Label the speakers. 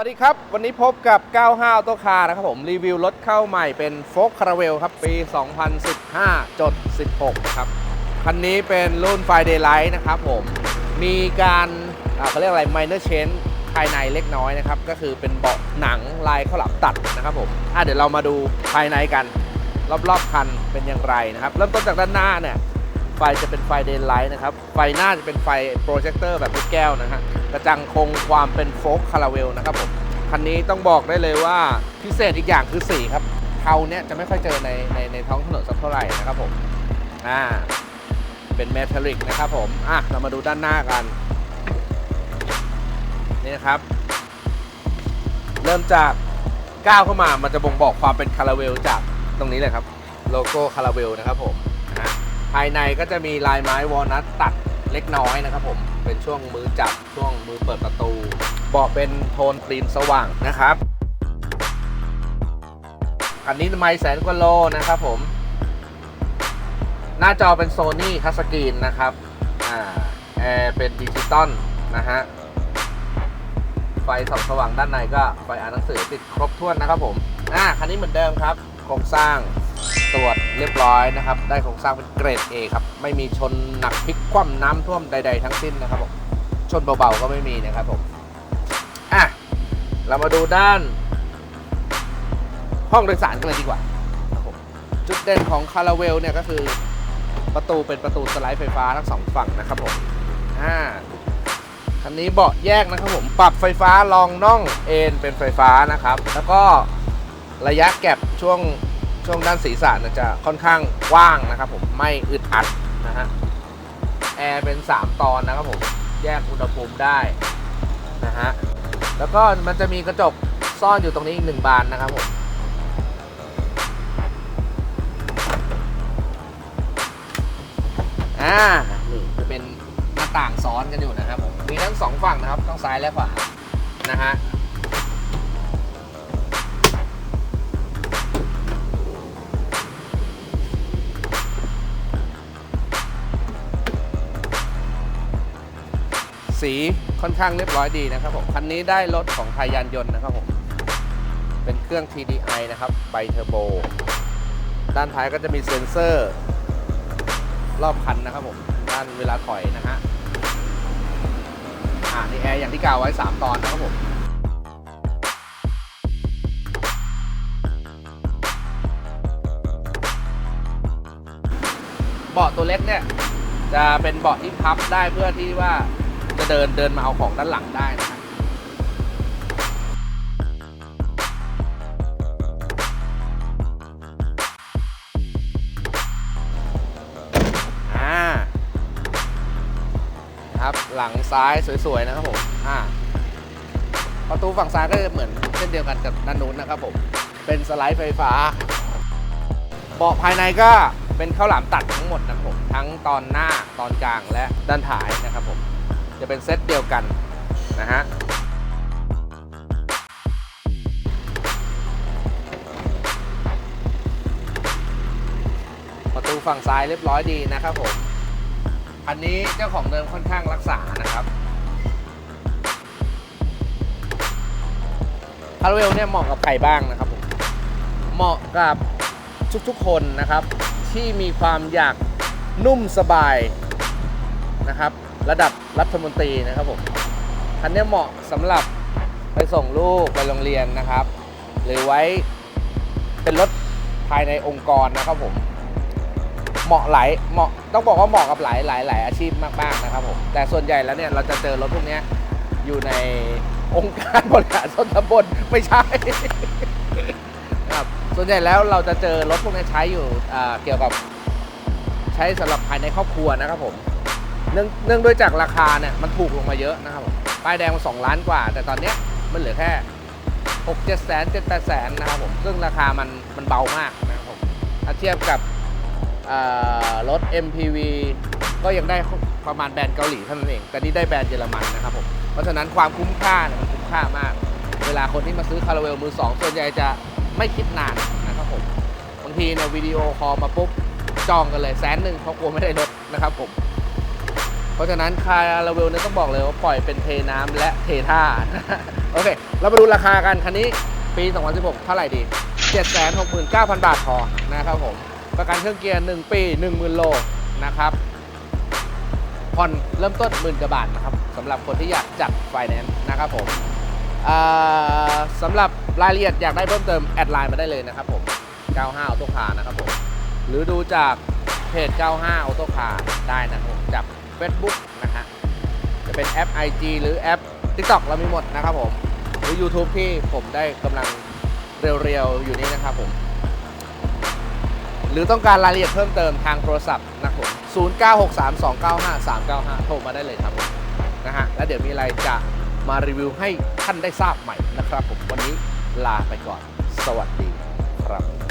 Speaker 1: วัสดีครับ วันนี้พบกับ 95ตัวคาร์นะครับผม รีวิวรถเข้าใหม่เป็นโฟกคาราเวลครับ ปี 2015จด16 ครับ คันนี้เป็นรุ่นไฟเดย์ไลท์นะครับผม มีการเขาเรียกอะไร minor change ภายในเล็กน้อยนะครับ ก็คือเป็นเบาะหนังลายข้าวหลามตัดนะครับผมอะเดี๋ยวเรามาดูภายในกัน รอบๆคันเป็นอย่างไรนะครับ เริ่มต้นจากด้านหน้าเนี่ย ไฟจะเป็นไฟเดนไลท์นะครับ ไฟหน้าจะเป็นไฟโปรเจคเตอร์แบบลูกแก้วนะฮะ ระจังคงความเป็นโฟกคาราเวลนะครับผมคันนี้ต้องบอกได้เลยว่าพิเศษอีกอย่างคือสีครับเทาเนี้ยจะไม่ค่อยเจอในในในท้องถนนสักเท่าไหร่นะครับผมอ่าเป็นเมทัลลิกนะครับผมอะเรามาดูด้านหน้ากัน นี่นะครับ เริ่มจากก้าวเข้ามามันจะบ่งบอกความเป็นคาราเวลจากตรงนี้เลยครับ โลโก้คาราเวลนะครับผมภายในก็จะมีลายไม้วอลนัทตัดเล็กน้อยนะครับผม เป็นช่วงมือจับช่วงมือเปิดประตู เบาะเป็นโทนครีมสว่างนะครับ อันนี้ไม่แสนกว่าโลนะครับผม หน้าจอเป็นโซนี่ทัชสกรีนนะครับ อ่าแอร์เป็นดิจิตอลนะฮะ ไฟส่องสว่างด้านในก็ไฟอ่านหนังสือติดครบถ้วนนะครับผม อ่าคันนี้เหมือนเดิมครับ โครงสร้าง ตรวจเรียบร้อยนะครับ ได้โครงสร้างเป็นเกรด A ครับ ไม่มีชนหนักพลิกคว่ำน้ำท่วมใด ๆ ทั้งสิ้นนะครับผมชนเบาๆก็ไม่มีนะครับผมอะเรามาดูด้าน ห้องโดยสารกันเลยดีกว่าครับจุดเด่นของคาราเวลเนี่ยก็คือประตูเป็นประตูสไลด์ไฟฟ้าทั้งสองฝั่งนะครับผมอ่าคันนี้เบาะแยกนะครับผม ปรับไฟฟ้ารองน่องเอนเป็นไฟฟ้านะครับ แล้วก็ระยะแก็บช่วง ช่วงด้านศีรษะเนยจะค่อนข้างกว้างนะครับผมไม่อึดอัดนะฮะแอร์เป็น 3 ตอนนะครับผมแยกอุณหภูมิได้นะฮะแล้วก็มันจะมีกระจกซ่อนอยู่ตรงนี้อีกหนึ่งบานนะครับผมอ่านี่จะเป็นหน้าต่างซ้อนกันอยู่นะครับผมมีทั้งสองฝั่งนะครับทั้งซ้ายและขวานะฮะ สีค่อนข้างเรียบร้อยดีนะครับผม คันนี้ได้รถของไทยยานยนต์นะครับผม เป็นเครื่อง TDI นะครับไบเทอร์โบ ด้านท้ายก็จะมีเซ็นเซอร์ รอบคันนะครับผม ด้านเวลาถอยนะฮะ อ่านี่แอร์อย่างที่กล่าวไว้ 3 ตอนนะครับผมเบาะตัวเล็กเนี่ยจะเป็นเบาะที่พับได้เพื่อที่ว่า เดินเดินมาเอาของด้านหลังได้นะครับอ่าครับหลังซ้ายสวยๆนะครับผมอ่าประตูฝั่งซ้ายก็จะเหมือนเช่นเดียวกันกับด้านนู้นนะครับผม เป็นสไลด์ไฟฟ้า เบาะภายในก็เป็นข้าวหลามตัดทั้งหมดนะครับผม ทั้งตอนหน้าตอนกลางและด้านท้ายนะครับผม จะเป็นเซตเดียวกันนะฮะประตูฝั่งซ้ายเรียบร้อยดีนะครับผม อันนี้เจ้าของเดิมค่อนข้างรักษานะครับคาร์เวลเนี่ยเหมาะกับใครบ้างนะครับผมเหมาะกับทุกๆคนนะครับ ที่มีความอยากนุ่มสบายนะครับ รัฐมนตรีนะครับผมคันนี้เหมาะสำหรับไปส่งลูกไปโรงเรียนนะครับ หรือไว้เป็นรถภายในองค์กรนะครับผมเหมาะหลายเหมาะต้องบอกว่าเหมาะกับหลายหลายหลายอาชีพมากๆนะครับผมแต่ส่วนใหญ่แล้วเนี่ยเราจะเจอรถพวกนี้อยู่ในองค์การบริหารส่วนตำบลไม่ใช่ครับส่วนใหญ่แล้วเราจะเจอรถพวกนี้ใช้อยู่เกี่ยวกับใช้สำหรับภายในครอบครัวนะครับผม เนื่องเนื่องด้วยจากราคาเนี่ยมันถูกลงมาเยอะนะครับผมป้ายแดงมันสองล้านกว่า แต่ตอนเนี้ยมันเหลือแค่หกเจ็ดแสนเจ็ดแปดแสนนะครับผมซึ่งราคามันมันเบามากนะครับผมถ้าเทียบกับรถ MPV ก็ยังได้ประมาณแบรนด์เกาหลีเท่านั้นเอง แต่นี่ได้แบรนด์เยอรมันนะครับผม เพราะฉะนั้นความคุ้มค่าเนี่ยมันคุ้มค่ามาก เวลาคนที่มาซื้อคาราเวลมือสองส่วนใหญ่จะไม่คิดนานนะครับผม บางทีเนี่ยวิดีโอคอลมาปุ๊บจองกันเลยแสนหนึ่งเพราะกลัวไม่ได้รถนะครับผม เพราะฉะนั้นคาราเวลเนี่ยต้องบอกเลยว่าปล่อยเป็นเทน้ำและเทท่า โอเค เรามาดูราคากันคันนี้ปี 2016 เท่าไหร่ดี 769,000 บาทพอนะครับผม ประกันเครื่องเกียร์ 1 ปี 10,000 โลนะครับ ผ่อนเริ่มต้นหมื่นกว่าบาทนะครับสำหรับคนที่อยากจัดไฟแนนซ์นะครับผมสำหรับรายละเอียดอยากได้เพิ่มเติม แอดไลน์มาได้เลยนะครับผม 95 Auto Car นะครับผม หรือดูจากเพจ 95 Auto Car ได้นะครับจาก Facebook นะฮะจะเป็นแอป IG หรือแอป TikTok เรามีหมดนะครับผม หรือ YouTube ที่ผมได้กำลังเรียวๆ อยู่นี้นะครับผม หรือต้องการรายละเอียดเพิ่มเติมทางโทรศัพท์นะครับผม0963295395 โทรมาได้เลยครับผมนะฮะ แล้วเดี๋ยวมีอะไรจะมารีวิวให้ท่านได้ทราบใหม่นะครับผม วันนี้ลาไปก่อน สวัสดีครับ